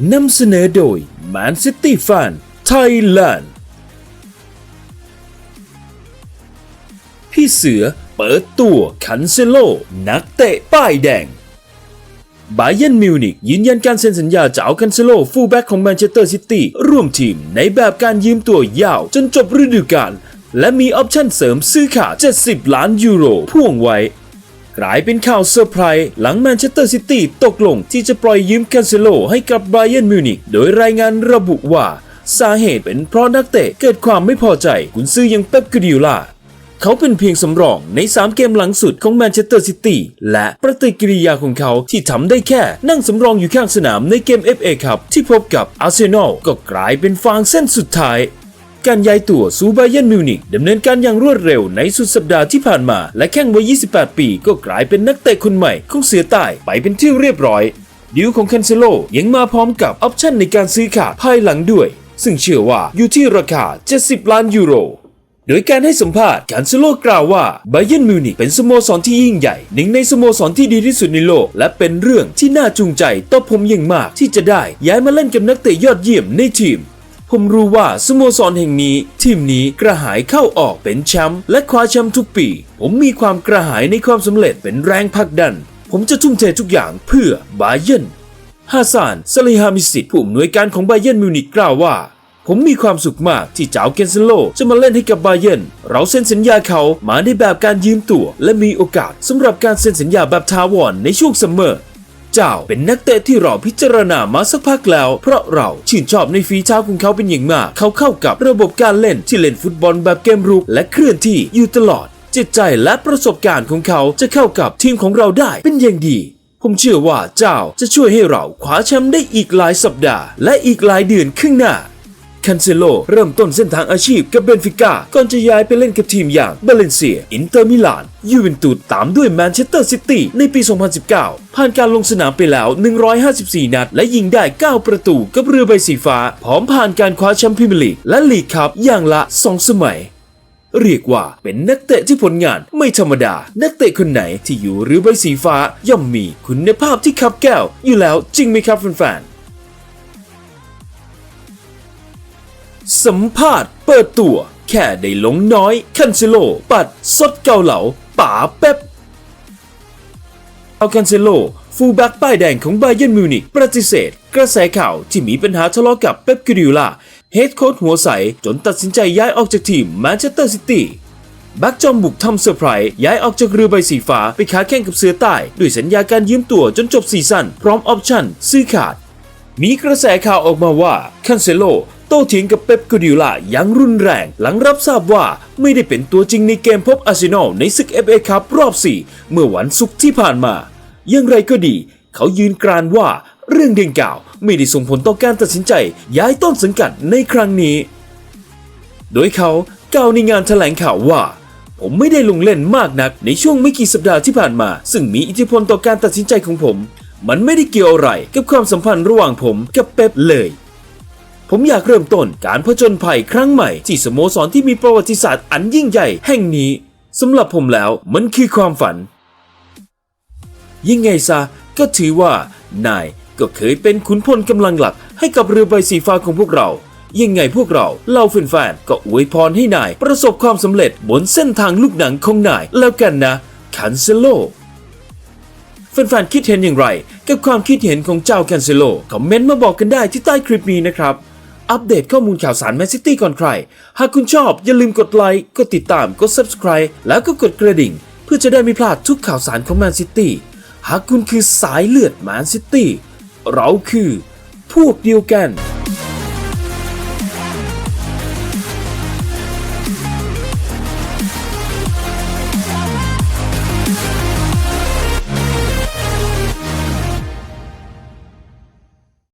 นำเสนอโดย Man City Fan Thailand พี่เสือเปิดตัวคันเซโล นักเตะป้ายแดงบาเยนมิวนิกยืนยันการเซ็นสัญญาจะเอาคันเซโลฟูลแบ็กของแมนเชสเตอร์ซิตี้ร่วมทีมในแบบการยืมตัวยาวจนจบฤดูกาลและมีออปชั่นเสริมซื้อขาด70 ล้านยูโรพ่วงไว้ กลายเป็นข่าวเซอร์ไพรส์หลังแมนเชสเตอร์ซิตี้ตกลงที่จะปล่อยยืมแคนเซโลให้กับไบาเย r n นมิวนิกโดยรายงานระบุว่า สาเหตุเป็นเพราะนักเตะเกิดความไม่พอใจกุนซื้อยังเป๊ปกดิโอลาเขาเป็นเพียงสำรองใน 3 เกมหลังสุดของแมนเชสเตอร์ซิตี้และปฏิกิริยาของเขาที่ทำได้แค่นั่งสำรองอยู่ข้างสนามในเกม FA ครับที่พบกับอาร์เซนอลก็กลายเป็นฟางเส้นสุดท้าย การย้ายตัวซูบาเยนมิวนิกดำเนินการอย่างรวดเร็วในสุดสัปดาห์ที่ผ่านมา และแข้งวัย 28 ปีก็กลายเป็นนักเตะคนใหม่ของเสือใต้ไปเป็นที่เรียบร้อยดีลของคันเซโลยังมาพร้อมกับออปชั่นในการซื้อขาดภายหลังด้วย ซึ่งเชื่อว่าอยู่ที่ราคา 70 ล้านยูโรโดยการให้สัมภาษณ์การเซโลกล่าวว่าไบเยนมิวนิกเป็นสโมสรที่ยิ่งใหญ่ หนึ่งในสโมสรที่ดีที่สุดในโลก และเป็นเรื่องที่น่าจูงใจต่อผมอย่างมากที่จะได้ย้ายมาเล่นกับนักเตะยอดเยี่ยมในทีม ผมรู้ว่าสโมสรแห่งนี้ ทีมนี้กระหายเข้าออกเป็นแชมป์และคว้าแชมป์ทุกปี ผมมีความกระหายในความสำเร็จเป็นแรงผลักดัน ผมจะทุ่มเททุกอย่างเพื่อบาเย r n ฮาซานซาลิฮามิสิตผู้อำนวยการของไบเย r n มิวนิกกล่าวว่า ผมมีความสุขมากที่เจ้าเกนเซโลจะมาเล่นให้กับบาเย r n เราเซ็นสัญญาเขามาในแบบการยืมตัว และมีโอกาสสำหรับการเซ็นสัญญาแบบทาวรในช่วงซัมเมอร์ เจ้า เป็นนักเตะที่เราพิจารณามาสักพักแล้ว เพราะเราชื่นชอบในฝีเท้าของเขาเป็นอย่างมาก เขาเข้ากับระบบการเล่นที่เล่นฟุตบอลแบบเกมรุกและเคลื่อนที่อยู่ตลอด จิตใจและประสบการณ์ของเขาจะเข้ากับทีมของเราได้เป็นอย่างดีผมเชื่อว่าเจ้าจะช่วยให้เราคว้าแชมป์ได้อีกหลายสัปดาห์ และอีกหลายเดือนข้างหน้า คันเซโลเริ่มต้นเส้นทางอาชีพกับเบนฟิก้าก่อนจะย้ายไปเล่นกับทีมอย่างเบเลนเซีย อินเตอร์มิลาน ยูเวนตุสตามด้วยแมนเชสเตอร์ซิตี้ในปี 2019 ผ่านการลงสนามไปแล้ว 154 นัด และยิงได้ 9 ประตูกับเรือใบสีฟ้า พร้อมผ่านการคว้าแชมเป์พรีเมียร์ลีกและลีกคัพอย่างละ 2 สมัยเรียกว่าเป็นนักเตะที่ผลงานไม่ธรรมดา นักเตะคนไหนที่อยู่เรือใบสีฟ้าย่อมมีคุณภาพที่ขับแก้วอยู่แล้วจริงไหมครับแฟนๆ สัมภาษณ์เปิดตัว แค่ได้ลงน้อยคันเซโล ปัดสดเกาเหลาป๋าเป๊ปเอาคันเซโล ฟูลแบ็กป้ายแดงของไบเยนมิวนิกปฏิเสธ กระแสข่าวที่มีปัญหาทะเลาะกับเป๊ปกิริลาเฮดโค้ชหัวใส จนตัดสินใจย้ายออกจากทีมแมนเชสเตอร์ซิตี้แบ็กจอมบุกทำเซอร์ไพรส์ย้ายออกจากเรือใบสีฟ้าไปค้าแข่งกับเสือใต้ ด้วยสัญญาการยืมตัวจนจบซีซั่นพร้อมออปชั่นซื้อขาด มีกระแสข่าวออกมาว่าคันเซโล โต้เถียงกับเป๊ปกูดิโอลาอย่างรุนแรง หลังรับทราบว่าไม่ได้เป็นตัวจริงในเกมพบอาร์เซนอลในศึก FA คัพรอบ 4 เมื่อวันศุกร์ที่ผ่านมา อย่างไรก็ดี เขายืนกรานว่าเรื่องเดังกล่าวไม่ได้ส่งผลต่อการตัดสินใจย้ายต้นสังกัดในครั้งนี้ โดยเขากล่าวในงานแถลงข่าวว่า ผมไม่ได้ลงเล่นมากนักในช่วงไม่กี่สัปดาห์ที่ผ่านมา ซึ่งมีอิทธิพลต่อการตัดสินใจของผม มันไม่ได้เกี่ยวอะไรกับความสัมพันธ์ระหว่างผมกับเป๊ปเลย ผมอยากเริ่มต้นการผจญภัยครั้งใหม่ ที่สโมสรที่มีประวัติศาสตร์อันยิ่งใหญ่แห่งนี้สำหรับผมแล้วมันคือความฝันยังไงซะก็ถือว่านายก็เคยเป็นขุนพลกำลังหลักให้กับเรือใบสีฟ้าของพวกเรา ยังไงพวกเราเล่าแฟนๆก็อวยพรให้นายประสบความสำเร็จบนเส้นทางลูกหนังของนายแล้วกันนะคันเซโลแฟนๆคิดเห็นอย่างไร กับความคิดเห็นของเจ้าแคนเซโลคอมเมนต์มาบอกกันได้ที่ใต้คลิปนี้นะครับ อัปเดตข้อมูลข่าวสารแมนซิตี้ก่อนใคร หากคุณชอบอย่าลืมกดไลค์ กดติดตาม กด subscribe แล้วก็กดกระดิ่ง เพื่อจะได้ไม่พลาดทุกข่าวสารของแมนซิตี้ หากคุณคือสายเลือดแมนซิตี้ เราคือพวกเดียวกัน